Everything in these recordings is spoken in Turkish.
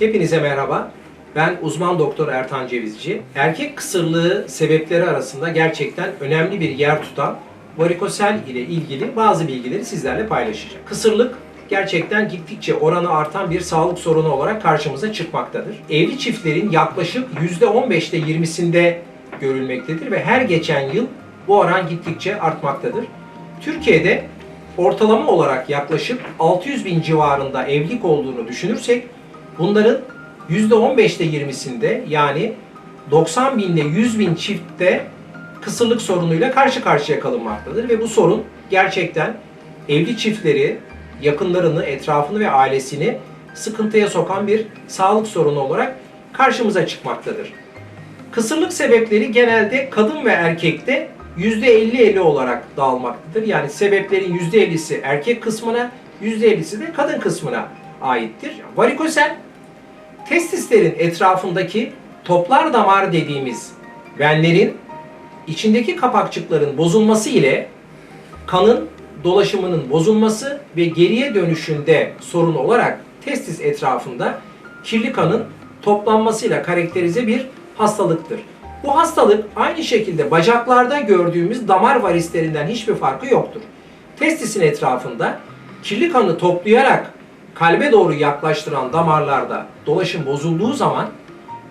Hepinize merhaba. Ben uzman doktor Ertan Cevizci. Erkek kısırlığı sebepleri arasında gerçekten önemli bir yer tutan varikosel ile ilgili bazı bilgileri sizlerle paylaşacağım. Kısırlık gerçekten gittikçe oranı artan bir sağlık sorunu olarak karşımıza çıkmaktadır. Evli çiftlerin yaklaşık %15'te 20'sinde görülmektedir ve her geçen yıl bu oran gittikçe artmaktadır. Türkiye'de ortalama olarak yaklaşık 600 bin civarında evlilik olduğunu düşünürsek bunların %15'te 20'sinde yani 90 bin ile 100 bin çiftte kısırlık sorunuyla karşı karşıya kalınmaktadır ve bu sorun gerçekten evli çiftleri, yakınlarını, etrafını ve ailesini sıkıntıya sokan bir sağlık sorunu olarak karşımıza çıkmaktadır. Kısırlık sebepleri genelde kadın ve erkekte %50-50 olarak dağılmaktadır. Yani sebeplerin %50'si erkek kısmına, %50'si de kadın kısmına aittir. Varikosel, testislerin etrafındaki toplar damar dediğimiz venlerin içindeki kapakçıkların bozulması ile kanın dolaşımının bozulması ve geriye dönüşünde sorun olarak testis etrafında kirli kanın toplanmasıyla karakterize bir hastalıktır. Bu hastalık aynı şekilde bacaklarda gördüğümüz damar varislerinden hiçbir farkı yoktur. Testisin etrafında kirli kanı toplayarak kalbe doğru yaklaştıran damarlarda dolaşım bozulduğu zaman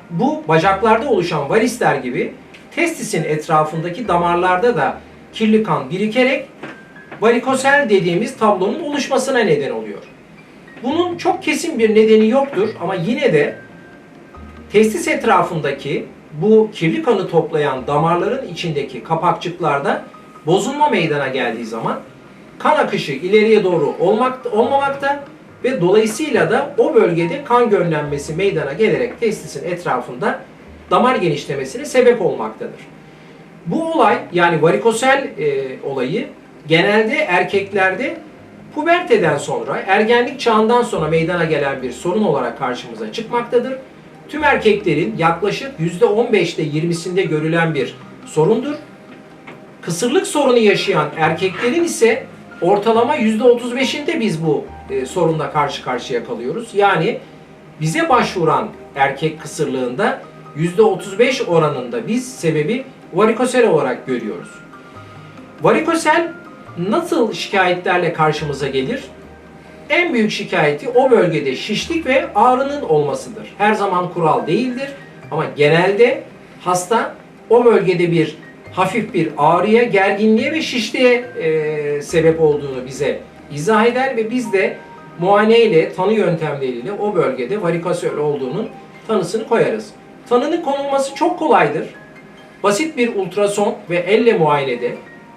bu bacaklarda oluşan varisler gibi testisin etrafındaki damarlarda da kirli kan birikerek varikosel dediğimiz tablonun oluşmasına neden oluyor. Bunun çok kesin bir nedeni yoktur ama yine de testis etrafındaki bu kirli kanı toplayan damarların içindeki kapakçıklarda bozulma meydana geldiği zaman kan akışı ileriye doğru olmak, olmamakta ve dolayısıyla da o bölgede kan gönlenmesi meydana gelerek testisin etrafında damar genişlemesine sebep olmaktadır. Bu olay yani varikosel e, olayı genelde erkeklerde puberteden sonra, ergenlik çağından sonra meydana gelen bir sorun olarak karşımıza çıkmaktadır. Tüm erkeklerin yaklaşık %15'te 20'sinde görülen bir sorundur. Kısırlık sorunu yaşayan erkeklerin ise ortalama %35'inde biz bu e, sorunla karşı karşıya kalıyoruz. Yani bize başvuran erkek kısırlığında %35 oranında biz sebebi varikosel olarak görüyoruz. Varikosel nasıl şikayetlerle karşımıza gelir? En büyük şikayeti o bölgede şişlik ve ağrının olmasıdır. Her zaman kural değildir ama genelde hasta o bölgede bir hafif bir ağrıya, gerginliğe ve şişliğe e, sebep olduğunu bize izah eder ve biz de muayene ile tanı yöntemleriyle o bölgede varikosel olduğunun tanısını koyarız. Tanının konulması çok kolaydır. Basit bir ultrason ve elle muayenede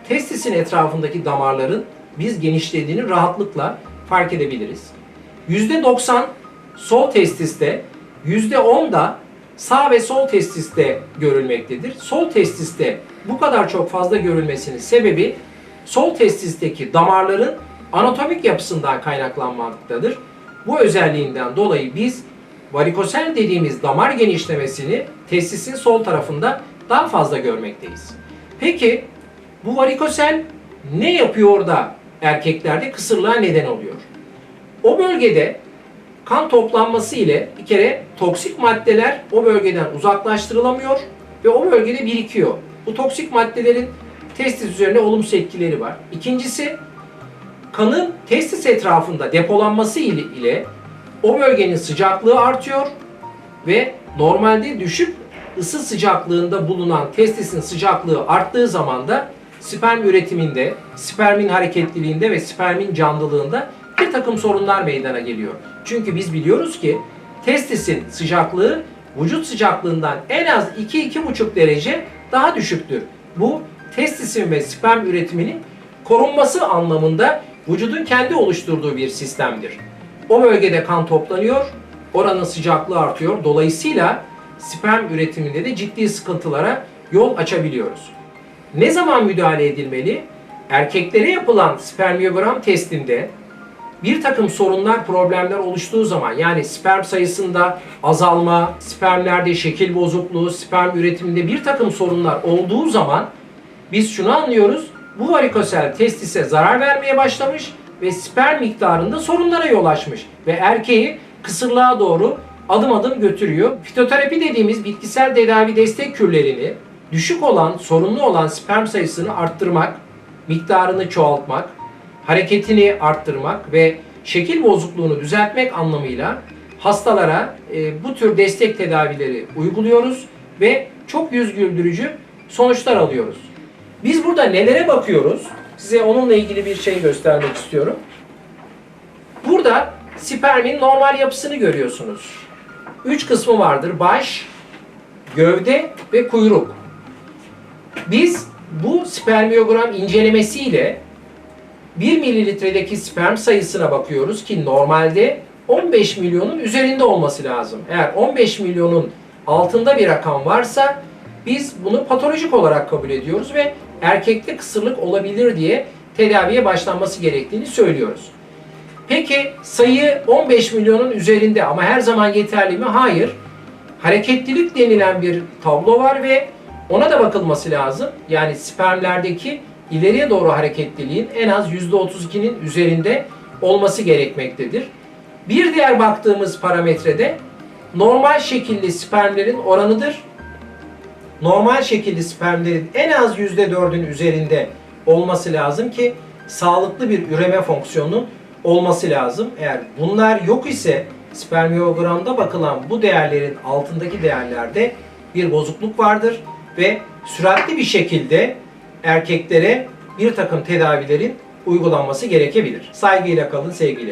testisin etrafındaki damarların biz genişlediğini rahatlıkla fark edebiliriz. %90 sol testiste, %10 da sağ ve sol testiste görülmektedir. Sol testiste bu kadar çok fazla görülmesinin sebebi sol testisteki damarların anatomik yapısından kaynaklanmaktadır. Bu özelliğinden dolayı biz varikosel dediğimiz damar genişlemesini testisin sol tarafında daha fazla görmekteyiz. Peki bu varikosel ne yapıyor da erkeklerde kısırlığa neden oluyor? O bölgede kan toplanması ile bir kere toksik maddeler o bölgeden uzaklaştırılamıyor ve o bölgede birikiyor. Bu toksik maddelerin testis üzerine olumsuz etkileri var. İkincisi kanın testis etrafında depolanması ile, o bölgenin sıcaklığı artıyor ve normalde düşük ısı sıcaklığında bulunan testisin sıcaklığı arttığı zaman da sperm üretiminde, spermin hareketliliğinde ve spermin canlılığında bir takım sorunlar meydana geliyor. Çünkü biz biliyoruz ki testisin sıcaklığı vücut sıcaklığından en az 2-2,5 derece daha düşüktür. Bu testisin ve sperm üretiminin korunması anlamında vücudun kendi oluşturduğu bir sistemdir. O bölgede kan toplanıyor, oranın sıcaklığı artıyor. Dolayısıyla sperm üretiminde de ciddi sıkıntılara yol açabiliyoruz. Ne zaman müdahale edilmeli? Erkeklere yapılan spermiyogram testinde bir takım sorunlar, problemler oluştuğu zaman yani sperm sayısında azalma, spermlerde şekil bozukluğu, sperm üretiminde bir takım sorunlar olduğu zaman biz şunu anlıyoruz. Bu varikosel testise zarar vermeye başlamış ve sperm miktarında sorunlara yol açmış ve erkeği kısırlığa doğru adım adım götürüyor. Fitoterapi dediğimiz bitkisel tedavi destek kürlerini düşük olan, sorunlu olan sperm sayısını arttırmak, miktarını çoğaltmak, hareketini arttırmak ve şekil bozukluğunu düzeltmek anlamıyla hastalara e, bu tür destek tedavileri uyguluyoruz ve çok yüz güldürücü sonuçlar alıyoruz. Biz burada nelere bakıyoruz? Size onunla ilgili bir şey göstermek istiyorum. Burada spermin normal yapısını görüyorsunuz. Üç kısmı vardır. Baş, gövde ve kuyruk. Biz bu spermiyogram incelemesiyle 1 mililitredeki sperm sayısına bakıyoruz ki normalde 15 milyonun üzerinde olması lazım. Eğer 15 milyonun altında bir rakam varsa biz bunu patolojik olarak kabul ediyoruz ve erkekte kısırlık olabilir diye tedaviye başlanması gerektiğini söylüyoruz. Peki sayı 15 milyonun üzerinde ama her zaman yeterli mi? Hayır. Hareketlilik denilen bir tablo var ve ona da bakılması lazım. Yani spermlerdeki ileriye doğru hareketliliğin en az %32'nin üzerinde olması gerekmektedir. Bir diğer baktığımız parametrede normal şekilli spermlerin oranıdır. Normal şekilli spermlerin en az %4'ün üzerinde olması lazım ki sağlıklı bir üreme fonksiyonu olması lazım. Eğer bunlar yok ise spermiyogramda bakılan bu değerlerin altındaki değerlerde bir bozukluk vardır ve süratli bir şekilde erkeklere bir takım tedavilerin uygulanması gerekebilir. Saygıyla kalın, sevgiyle kalın.